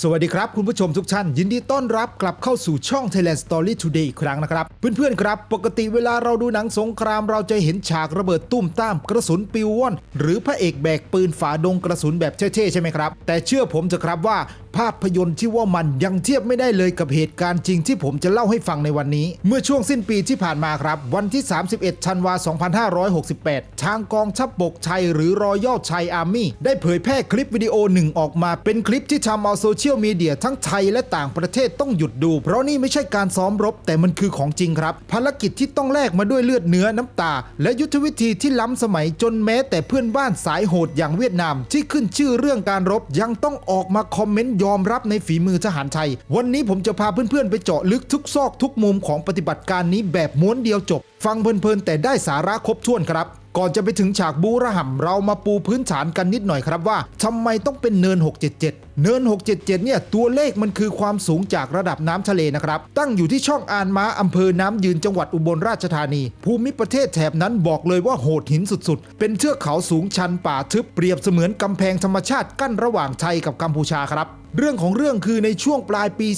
สวัสดีครับ คุณผู้ชมทุกท่าน ยินดีต้อนรับกลับเข้าสู่ช่อง Thailand Story Today อีกครั้งนะครับ เพื่อนๆครับ ปกติเวลาเราดูหนังสงครามเราจะเห็นฉากระเบิดตุ้มตาม กระสุนปิวว่อน หรือพระเอกแบกปืนฝาดงกระสุนแบบเท่ๆใช่ไหมครับ แต่เชื่อผมเถอะครับว่า ภาพยนตร์ที่ว่ามันยังเทียบไม่ได้เลยกับเหตุการณ์จริงที่ผมจะเล่าให้ฟังในวันนี้ เมื่อช่วงสิ้นปีที่ผ่านมาครับ วันที่ 31ธันวา 2568 ทางกองทัพบกไทยหรือรอยัลชัยอาร์มี่ได้เผยแพร่คลิปวิดีโอหนึ่งออกมาเป็นคลิปที่ทำเอาโซเชียลมีเดียทั้งไทยและต่างประเทศต้องหยุดดู เพราะนี่ไม่ใช่การซ้อมรบ แต่มันคือของจริงครับ ภารกิจที่ต้องแลกมาด้วยเลือดเนื้อน้ำตา และยุทธวิธีที่ล้ำสมัยจนแม้แต่เพื่อนบ้านสายโหดอย่างเวียดนาม ที่ขึ้นชื่อเรื่องการรบยังต้องออกมาคอมเมนต์ยอมรับในฝีมือทหารไทย วันนี้ผมจะพาเพื่อนๆ ไปเจาะลึกทุกซอกทุกมุมของปฏิบัติการนี้แบบม้วนเดียวจบ ฟังเพลินๆ แต่ได้สาระครบถ้วนครับ ก่อนจะไปถึงฉากบูระห่ำเรามาปูพื้นฐานกันนิดหน่อยครับว่าทำไมต้องเป็นเนิน 677เนิน 677 เนี่ยตัวเลขมันคือความสูงจากระดับน้ำทะเลนะครับ ตั้งอยู่ที่ช่องอานม้าอำเภอน้ำยืนจังหวัดอุบลราชธานี ภูมิประเทศแถบนั้นบอกเลยว่าโหดหินสุดๆ เป็นเทือกเขาสูงชันป่าทึบเปรียบเสมือนกำแพงธรรมชาติกั้นระหว่างไทยกับกัมพูชาครับเรื่องของเรื่องคือในช่วงปลายปี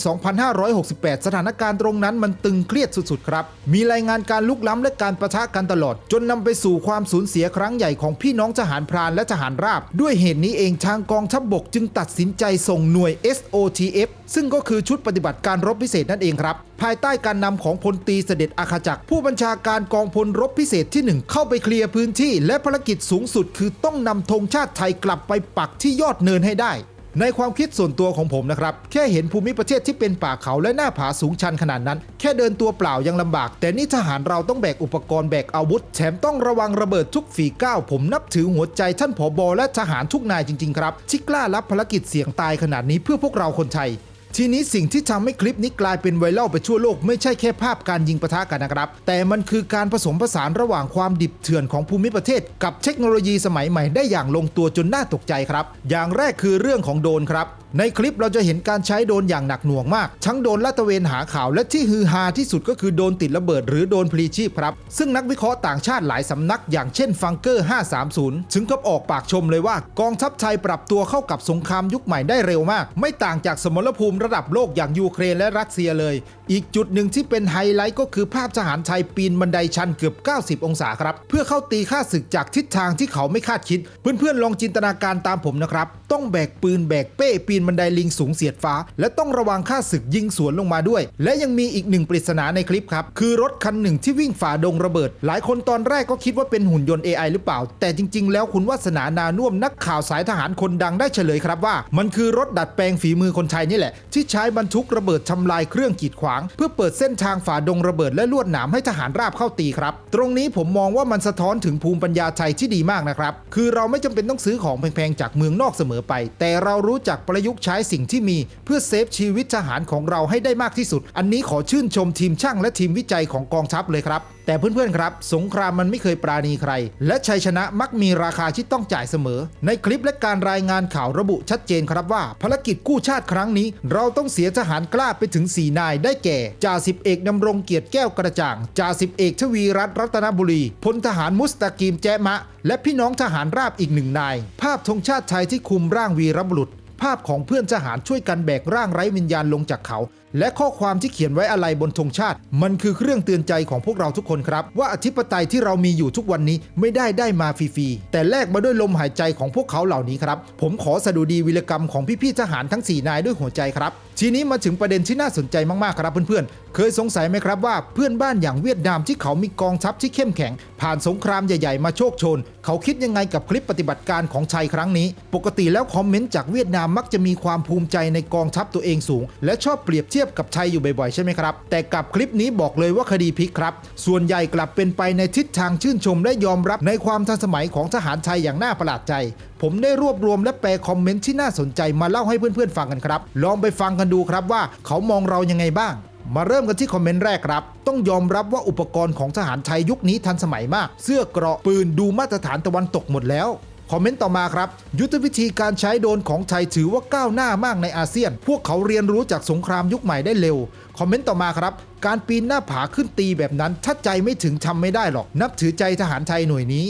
2568 สถานการณ์ตรงนั้นมันตึงเครียดสุดๆ ครับ มีรายงานการลุกล้ำและการประทะกันตลอด จนนำไปสู่ความสูญเสียครั้งใหญ่ของพี่น้องทหารพรานและทหารราบ ด้วยเหตุนี้เองทางกองทัพบบกจึงตัดสินใจส่งหน่วย SOTF ซึ่งก็คือชุดปฏิบัติการรบพิเศษนั่นเองครับ ภายใต้การนำของพลตีเสด็จอาคาจักร ผู้บัญชาการกองพลรบพิเศษที่หนึ่งเข้าไปเคลียร์พื้นที่ และภารกิจสูงสุด คือต้องนำธงชาติไทยกลับไปปักที่ยอดเนินให้ได้ ในความคิดส่วนตัวของผมนะครับ แค่เห็นภูมิประเทศที่เป็นป่าเขาและหน้าผาสูงชันขนาดนั้น แค่เดินตัวเปล่ายังลำบาก แต่นี่ทหารเราต้องแบกอุปกรณ์แบกอาวุธแถมต้องระวังระเบิดทุกฝีก้าวผมนับถือหัวใจท่านผอบอและทหารทุกนายจริงๆครับที่กล้ารับภารกิจเสี่ยงตายขนาดนี้เพื่อพวกเราคนไทย ทีนี้สิ่งที่ทำให้คลิปนี้กลายเป็นไวรัลไปทั่วโลกไม่ใช่แค่ภาพการยิงปะทะกันนะครับ แต่มันคือการผสมผสานระหว่างความดิบเถื่อนของภูมิประเทศ กับเทคโนโลยีสมัยใหม่ได้อย่างลงตัวจนน่าตกใจครับ อย่างแรกคือเรื่องของโดนครับ ในคลิปเราจะเห็นการใช้โดนอย่างหนักหน่วงมาก ทั้งโดนลาดตระเวนหาข่าวและที่ฮือฮาที่สุดก็คือโดนติดระเบิดหรือโดนพลีชีพครับ ซึ่งนักวิเคราะห์ต่างชาติหลายสำนักอย่างเช่นฟังเกอร์ 530 ถึงกับออกปากชมเลยว่ากองทัพไทยปรับตัวเข้ากับสงครามยุคใหม่ได้เร็วมาก ไม่ต่างจากสมรภูมิระดับโลกอย่างยูเครนและรัสเซียเลย อีกจุดหนึ่งที่เป็นไฮไลท์ก็คือภาพทหารไทยปีนบันไดชันเกือบ 90 องศาครับ เพื่อเข้าตีค่าศึกจากทิศทางที่เขาไม่คาดคิด เพื่อนๆลองจินตนาการตามผมนะครับ ต้องแบกปืนแบกเป้ปีนบันไดลิงสูงเสียดฟ้า และต้องระวังค่าศึกยิงสวนลงมาด้วย และยังมีอีกหนึ่งปริศนาในคลิปครับ คือรถคันหนึ่งที่วิ่งฝ่าดงระเบิด หลายคนตอนแรกก็คิดว่าเป็นหุ่นยนต์ AI หรือเปล่า แต่จริง ๆ แล้วคุณวัฒนานานุ่มนักข่าวสายทหารคนดังได้เฉลยครับว่า มันคือรถดัดแปลงฝีมือคนไทยนี่แหละ ที่ใช้บรรทุกระเบิดทำลายเครื่องกีดขวาง เพื่อเปิดเส้นทางฝ่าดงระเบิดและลวดหนามให้ทหารราบเข้าตีครับ ตรงนี้ผมมองว่ามันสะท้อนถึงภูมิปัญญาไทยที่ดีมากนะครับคือเราไม่จำเป็นต้องซื้อของแพงๆจากเมืองนอกเสมอไป แต่เรารู้จักประยุกต์ใช้สิ่งที่มี เพื่อเซฟชีวิตทหารของเราให้ได้มากที่สุด อันนี้ขอชื่นชมทีมช่างและทีมวิจัยของกองทัพเลยครับ แต่เพื่อนๆครับ สงครามมันไม่เคยปราณีใคร และชัยชนะมักมีราคาที่ต้องจ่ายเสมอ ในคลิปและการรายงานข่าวระบุชัดเจนครับว่า ภารกิจกู้ชาติครั้งนี้ เราต้องเสียทหารกล้าไปถึง 4 นายได้แก่จ่าสิบเอกดำรงเกียรติแก้วกระจ่างจ่าสิบเอกทวีรัตน์รัตนบุรีพลทหารมุสตากีมแจมะ และพี่น้องทหารราบอีกหนึ่งนาย ภาพธงชาติไทยที่คุมร่างวีรบุรุษ ภาพของเพื่อนทหารช่วยกันแบกร่างไร้วิญญาณลงจากเขา และข้อความที่เขียนไว้อะไรบนธงชาติ มันคือเครื่องเตือนใจของพวกเราทุกคนครับ ว่าอธิปไตยที่เรามีอยู่ทุกวันนี้ไม่ได้ได้มาฟรีๆแต่แลกมาด้วยลมหายใจของพวกเขาเหล่านี้ครับ ผมขอสดุดีวีรกรรมของพี่ๆทหารทั้ง 4 นายด้วยหัวใจครับ ทีนี้มาถึงประเด็นที่น่าสนใจมากๆครับเพื่อนๆ เคยสงสัยไหมครับว่าเพื่อนบ้านอย่างเวียดนามที่เขามีกองทัพที่เข้มแข็ง ผ่านสงครามใหญ่ๆมาโชคชน เขาคิดยังไงกับคลิปปฏิบัติการของไทยครั้งนี้ ปกติแล้วคอมเมนต์จากเวียดนามมักจะมีความภูมิใจในกองทัพตัวเองสูง และชอบเปรียบเทียบกับไทยอยู่บ่อยๆใช่ไหมครับ แต่กับคลิปนี้บอกเลยว่าคดีพลิกครับ ส่วนใหญ่กลับเป็นไปในทิศทางชื่นชมและยอมรับในความทันสมัยของทหารไทยอย่างน่าประหลาดใจ ผมได้รวบรวมและแปลคอมเมนต์ที่น่าสนใจมาเล่าให้เพื่อนๆฟังกันครับ ลองไปฟังกันดูครับว่าเขามองเรายังไงบ้างมาเริ่มกันที่คอมเมนต์แรกครับ ต้องยอมรับว่าอุปกรณ์ของทหารไทยยุคนี้ทันสมัยมาก เสื้อเกราะปืนดูมาตรฐานตะวันตกหมดแล้ว อมเมนต์ต่อมาครับ ยุทธวิธีการใช้โดนของไทยถือว่าก้าวหน้ามากในอาเซียน พวกเขาเรียนรู้จากสงครามยุคใหม่ได้เร็ว คอมเมนต์ต่อมาครับ การปีนหน้าผาขึ้นตีแบบนั้นถ้าใจไม่ถึงทำไม่ได้หรอก นับถือใจทหารไทยหน่วยนี้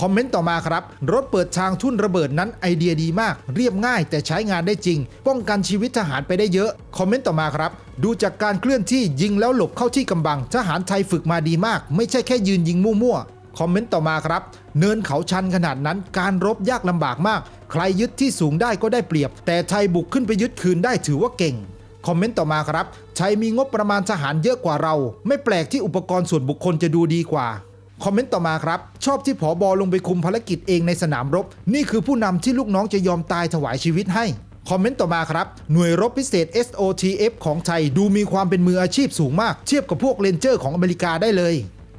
คอมเมนต์ต่อมาครับ รถเปิดทางทุ่นระเบิดนั้นไอเดียดีมาก เรียบง่ายแต่ใช้งานได้จริง ป้องกันชีวิตทหารไปได้เยอะ คอมเมนต์ต่อมาครับ ดูจากการเคลื่อนที่ยิงแล้วหลบเข้าที่กำบัง ทหารไทยฝึกมาดีมาก ไม่ใช่แค่ยืนยิงมั่วๆ คอมเมนต์ต่อมาครับ เนินเขาชันขนาดนั้นการรบยากลำบากมาก ใครยึดที่สูงได้ก็ได้เปรียบ แต่ไทยบุกขึ้นไปยึดคืนได้ถือว่าเก่งคอมเมนต์ต่อมาครับชัยมีงบประมาณทหารเยอะกว่าเรา ไม่แปลกที่อุปกรณ์ส่วนบุคคลจะดูดีกว่าคอมเมนต์ต่อมาครับ ชอบที่ผอบอลงไปคุมภารกิจเองในสนามรบ นี่คือผู้นำที่ลูกน้องจะยอมตายถวายชีวิตให้ คอมเมนต์ต่อมาครับ หน่วยรบพิเศษ SOTF ของไทยดูมีความเป็นมืออาชีพสูงมาก เทียบกับพวกเรนเจอร์ของอเมริกาได้เลย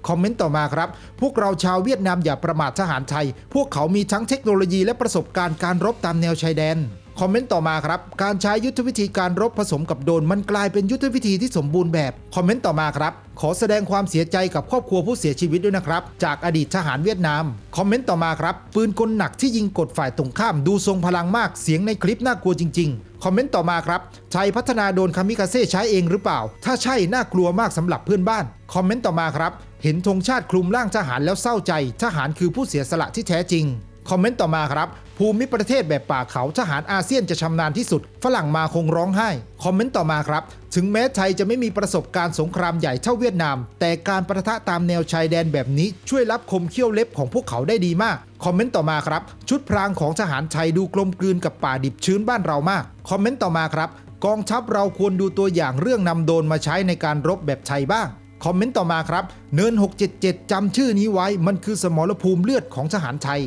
คอมเมนต์ต่อมาครับ พวกเราชาวเวียดนามอย่าประมาททหารไทย พวกเขามีทั้งเทคโนโลยีและประสบการณ์การรบตามแนวชายแดน คอมเมนต์ต่อมาครับ การใช้ยุทธวิธีการรบผสมกับโดนมันกลายเป็นยุทธวิธีที่สมบูรณ์แบบ คอมเมนต์ต่อมาครับ ขอแสดงความเสียใจกับครอบครัวผู้เสียชีวิตด้วยนะครับ จากอดีตทหารเวียดนาม คอมเมนต์ต่อมาครับ ปืนกลหนักที่ยิงกดฝ่ายตรงข้ามดูทรงพลังมาก เสียงในคลิปน่ากลัวจริง ๆ คอมเมนต์ต่อมาครับไทยพัฒนาโดนคามิคาเซ่ใช้เองหรือเปล่า ถ้าใช่น่ากลัวมากสำหรับเพื่อนบ้าน คอมเมนต์ต่อมาครับ เห็นธงชาติคลุมร่างทหารแล้วเศร้าใจ ทหารคือผู้เสียสละที่แท้จริง คอมเมนต์ต่อมาครับ ภูมิประเทศแบบป่าเขาทหารอาเซียนจะชำนาญที่สุด ฝรั่งมาคงร้องไห้ คอมเมนต์ต่อมาครับ ถึงแม้ไทยจะไม่มีประสบการณ์สงครามใหญ่เท่าเวียดนาม แต่การประทะตามแนวชายแดนแบบนี้ช่วยรับคมเขี้ยวเล็บของพวกเขาได้ดีมาก คอมเมนต์ต่อมาครับ ชุดพรางของทหารไทยดูกลมกลืนกับป่าดิบชื้นบ้านเรามาก คอมเมนต์ต่อมาครับ กองทัพเราควรดูตัวอย่างเรื่องนำโดนมาใช้ในการรบแบบไทยบ้างคอมเมนต์ต่อมาครับ เนิน 677 จำชื่อนี้ไว้ มันคือสมรภูมิเลือดของทหารไทย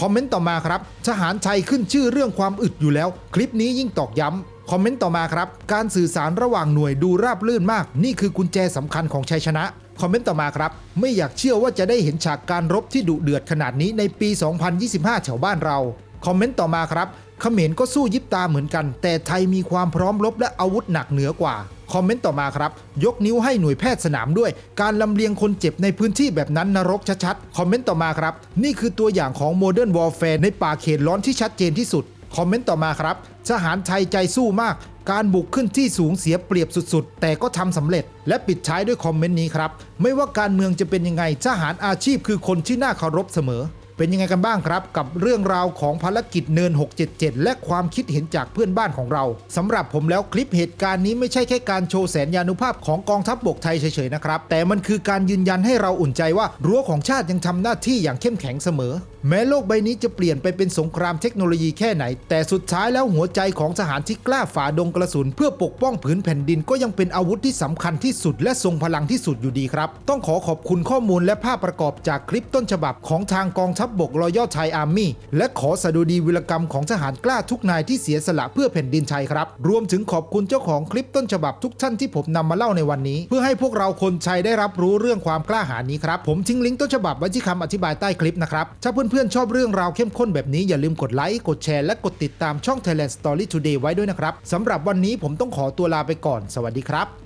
คอมเมนต์ต่อมาครับทหารชัยขึ้นชื่อเรื่องความอึดอยู่แล้ว คลิปนี้ยิ่งตอกย้ำคอมเมนต์ต่อมาครับ การสื่อสารระหว่างหน่วยดูราบลื่นมาก นี่คือกุญแจสำคัญของชัยชนะ คอมเมนต์ต่อมาครับ ไม่อยากเชื่อว่าจะได้เห็นฉากการรบที่ดุเดือดขนาดนี้ในปี 2025 แถวบ้านเรา คอมเมนต์ต่อมาครับ ขมรก็สู้ยิบตาเหมือนกัน แต่ไทยมีความพร้อมรบและอาวุธหนักเหนือกว่า คอมเมนต์ต่อมาครับ ยกนิ้วให้หน่วยแพทย์สนามด้วย การลำเลียงคนเจ็บในพื้นที่แบบนั้นนรกชัดๆ คอมเมนต์ต่อมาครับ นี่คือตัวอย่างของโมเดิร์นวอลแฟร์ในป่าเขตร้อนที่ชัดเจนที่สุด คอมเมนต์ต่อมาครับ ทหารไทยใจสู้มาก การบุกขึ้นที่สูงเสียเปรียบสุดๆ แต่ก็ทำสำเร็จ และปิดท้ายด้วยคอมเมนต์นี้ครับ ไม่ว่าการเมืองจะเป็นยังไง ทหารอาชีพคือคนที่น่าเคารพเสมอ เป็นยังไงกันบ้างครับ กับเรื่องราวของภารกิจเนิน 677 และความคิดเห็นจากเพื่อนบ้านของเราสำหรับผมแล้วคลิปเหตุการณ์นี้ไม่ใช่แค่การโชว์แสนยานุภาพของกองทัพบบกไทยเฉยๆนะครับ แต่มันคือการยืนยันให้เราอุ่นใจว่ารั้วของชาติยังทำหน้าที่อย่างเข้มแข็งเสมอ แม้โลกใบนี้จะเปลี่ยนไปเป็นสงครามเทคโนโลยีแค่ไหน แต่สุดท้ายแล้วหัวใจของทหารที่กล้าฝ่าดงกระสุน เพื่อปกป้องผืนแผ่นดินก็ยังเป็นอาวุธที่สำคัญที่สุด และทรงพลังที่สุดอยู่ดีครับ ต้องขอขอบคุณข้อมูลและภาพประกอบจากคลิปต้นฉบับของทางกองทัพบบกรอยอไทยอาร์มี่ และขอสดุดีวิรกรรมของทหารกล้าทุกนายที่เสียสละเพื่อแผ่นดินชัยครับ รวมถึงขอบคุณเจ้าของคลิปต้นฉบับทุกท่านที่ผมนำมาเล่าในวันนี้ เพื่อให้พวกเราคนไทยได้รับรู้เรื่องความกล้าหาญนี้ครับ ผมทิ้งลิงก์ต้นฉบับไว้ที่คำอธิบายใต้คลิปนะครับ ถ้าเพื่อนๆชอบเรื่องราวเข้มข้นแบบนี้อย่าลืมกดไลค์กดแชร์และกดติดตามช่อง Thailand Story Today ไว้ด้วยนะครับสำหรับวันนี้ผมต้องขอตัวลาไปก่อน สวัสดีครับ